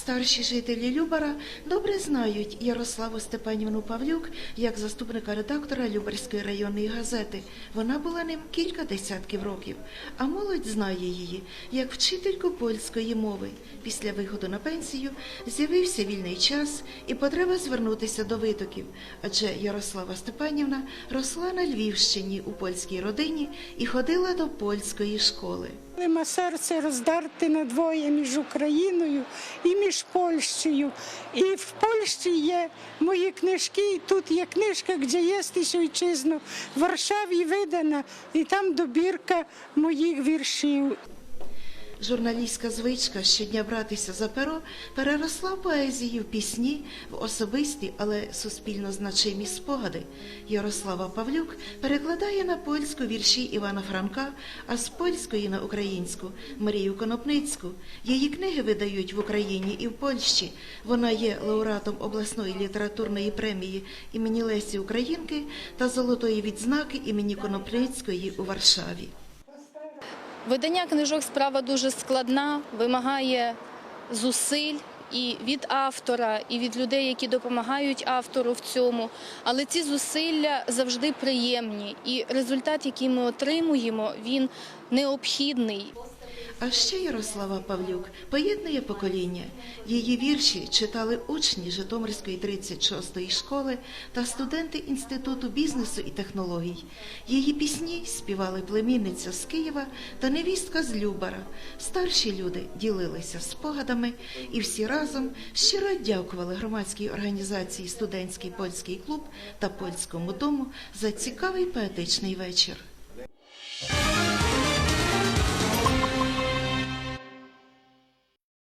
Старші жителі Любара добре знають Ярославу Степанівну Павлюк як заступника редактора Любарської районної газети. Вона була ним кілька десятків років, а молодь знає її як вчительку польської мови. Після виходу на пенсію з'явився вільний час і потреба звернутися до витоків, адже Ярослава Степанівна росла на Львівщині у польській родині і ходила до польської школи. Ма серце роздарте надвоє між Україною і між Польщею. І в Польщі є мої книжки, і тут є книжка, де є вітчизну. в Варшаві видана, і там добірка моїх віршів. Журналістська звичка щодня братися за перо переросла в поезії в пісні, в особисті, але суспільно значимі спогади. Ярослава Павлюк перекладає на польську вірші Івана Франка, а з польської на українську Марію Конопницьку. Її книги видають в Україні і в Польщі. Вона є лауреатом обласної літературної премії імені Лесі Українки та золотої відзнаки імені Конопницької у Варшаві. Видання книжок справа дуже складна, вимагає зусиль і від автора, і від людей, які допомагають автору в цьому. Але ці зусилля завжди приємні, і результат, який ми отримуємо, він необхідний. А ще Ярослава Павлюк поєднує покоління. Її вірші читали учні Житомирської 36-ї школи та студенти Інституту бізнесу і технологій. Її пісні співали племінниця з Києва та невістка з Любара. Старші люди ділилися спогадами і всі разом щиро дякували громадській організації Студентський польський клуб та польському дому за цікавий поетичний вечір.